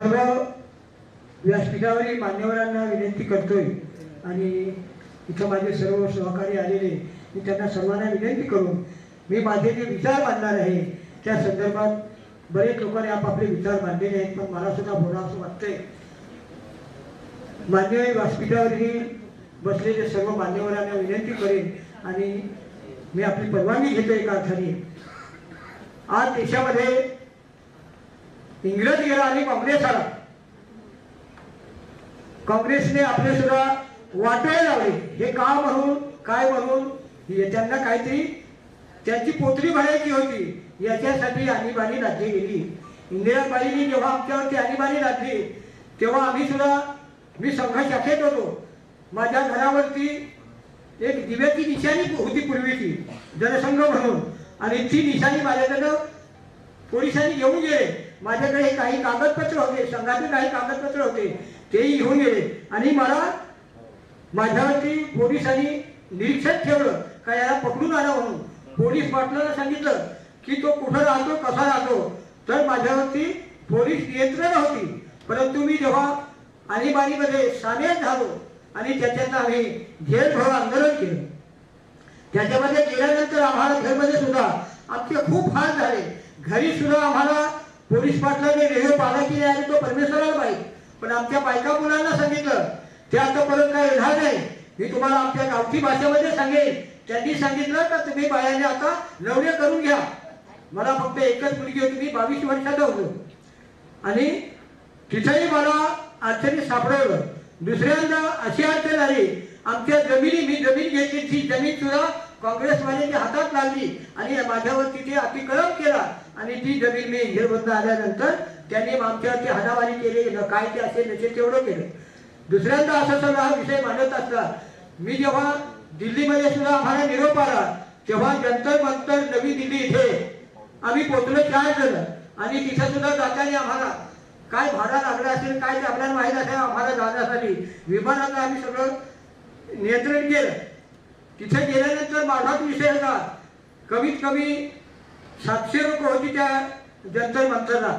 सर्व व्यासपीठावरील मान्यवरांना विनंती करतोय आणि इथं माझे सर्व सहकारी आलेले मी त्यांना सर्वांना विनंती करून मी माझे जे विचार मांडणार आहे त्या संदर्भात बरेच लोकांनी आपापले विचार मांडलेले आहेत पण मला सुद्धा बोला असं वाटतंय. मान्य व्यासपीठावरही बसलेले सर्व मान्यवरांना विनंती करेन आणि मी आपली परवानगी घेतो एका अर्थाने. आज देशामध्ये इंग्रज गेला आणि काँग्रेस आला. काँग्रेसने आपले सुद्धा वाटायला लावले. हे का म्हणून काय म्हणून? त्यांना काहीतरी त्यांची पोतरी भरायची होती. याच्यासाठी आणीबाणी लादली गेली. इंदिराबाईंनी जेव्हा आमच्यावरती आणीबाणी लादली तेव्हा आम्ही सुद्धा मी संघ शाखेत होतो. माझ्या घरावरती एक दिव्याची निशाणी होती पूर्वीची जनसंघ म्हणून. आणि ती निशाणी माझ्याकडं पोलिसांनी घेऊन गेले. माझ्याकडे काही कागदपत्र होते संघाचे काही कागदपत्र होते तेही घेऊन गेले. आणि मला माझ्यावरती पोलिसांनी निरीक्षण ठेवलं का याला पकडून आला म्हणून. पोलीस पाटलाला सांगितलं की तो कुठं राहतो कसा राहतो. तर माझ्यावरती पोलीस नियंत्रण होती. परंतु मी जेव्हा आणीबाणीमध्ये सामील झालो आणि त्याच्यात आम्ही जेल आंदोलन केलं. त्याच्यामध्ये गेल्यानंतर आम्हाला घरमध्ये सुद्धा आमचे खूप हाल झाले. घरी सुद्धा आम्हाला पोलीस पाटलाने रेडिओ पाला केले आणि तो परमेश्वराला पाहिजे. पण आमच्या बायका मुलांना सांगितलं ते आता परत काय येणार नाही. मी तुम्हाला आमच्या गावठी भाषेमध्ये सांगेन. त्यांनी सांगितलं का तुम्ही बायाने आता नवरे करून घ्या. मला फक्त एकच मुलगी होती मी बावीस वर्षाचा होतो. आणि तिथेही मला अडचणी सापडवलं दुसऱ्यांदा अशी अडचण आली. आमच्या जमिनी मी जमीन घेतली. ती जमीन सुद्धा काँग्रेसवाल्यांनी हातात लागली आणि माझ्यावरती ते अतिक्रम केला. आणि ती जमीन मी हिरबंद आल्यानंतर त्यांनी आमच्यावरती हाणामारी केली. न काय ते असेल नसेल तेवढं केलं. दुसऱ्यांदा असा सगळा हा विषय मांडत असला मी जेव्हा दिल्लीमध्ये सुद्धा आम्हाला निरोप आला तेव्हा जंतर मंतर नवी दिल्ली इथे आम्ही पोचलो चार जण. आणि तिथे सुद्धा जाताना आम्हाला काय भाडा लागला असेल काय ते आपल्याला माहीत असेल आम्हाला जाण्यासाठी विमानाचं आम्ही सगळं नियंत्रण केलं. तिथे गेल्यानंतर माझाच विषय होता कमीत कमी सातशे लोक होती त्या जंतर मंतरला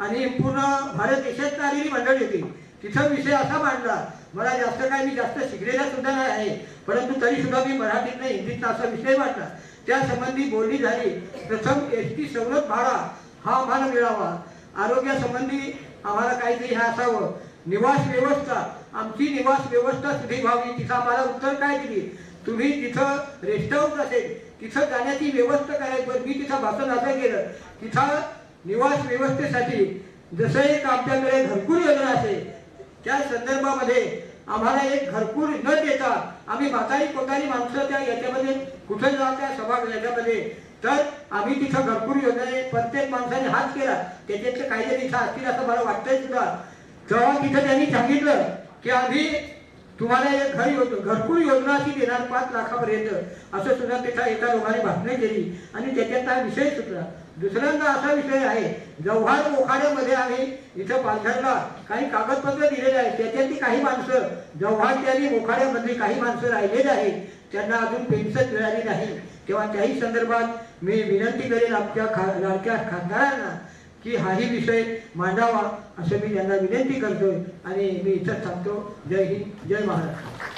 आणि पूर्ण भारत देशात आलेली मंडळी होती. तिथं विषय असा मांडला मला जास्त काय मी जास्त शिकलेला सुद्धा नाही आहे परंतु तरी सुद्धा मी मराठीतनं नाही असा विषय मांडला. त्यासंबंधी बोलणी झाली. प्रथम एस. टी. सवलत भाडा हा आम्हाला मिळावा. आरोग्यासंबंधी आम्हाला काहीतरी हे असावं. निवास व्यवस्था आमची निवास व्यवस्था सुधी व्हावी तिथं आम्हाला उत्तर काय दिली? तुम्ही तिथं रेस्ट हाऊस असेल तिथं जाण्याची व्यवस्था करायची पण मी तिथं भाषण असं केलं तिथं निवास व्यवस्थेसाठी जसं एक आमच्याकडे घरकुल योजना असेल त्या संदर्भामध्ये आम्हाला एक घरकुल न देता आम्ही म्हातारी कोतारी माणसं त्या याच्यामध्ये कुठं जाऊ त्या सभा याच्यामध्ये. तर आम्ही तिथं घरकुल योजना प्रत्येक माणसाने हात केला त्याच्यातले काही जण इथं असतील असं मला वाटतंय सुद्धा. तेव्हा तिथं त्यांनी सांगितलं की आम्ही तुम्हाला एक घर योजना घरकुल योजना अशी देणार पाच लाखापर्यंत. असं सुद्धा त्याच्या एका लोकांनी भाषणे केली. आणि त्याच्यात हा विषय सुटला. दुसऱ्यांदा असा विषय आहे जव्हार मोखाड्यामध्ये आम्ही इथं पालघरला काही कागदपत्र दिलेले आहेत. त्याच्यातली काही माणसं जव्हार आणि मोखाड्यामध्ये काही माणसं राहिलेली आहेत. त्यांना अजून पेन्शन मिळाली नाही. तेव्हा त्याही संदर्भात मी विनंती करेन आमच्या खा लाडक्या खासदारांना की हाही विषय मांडावा असं मी त्यांना विनंती करतोय आणि मी इथं थांबतो. जय हिंद जय महाराष्ट्र.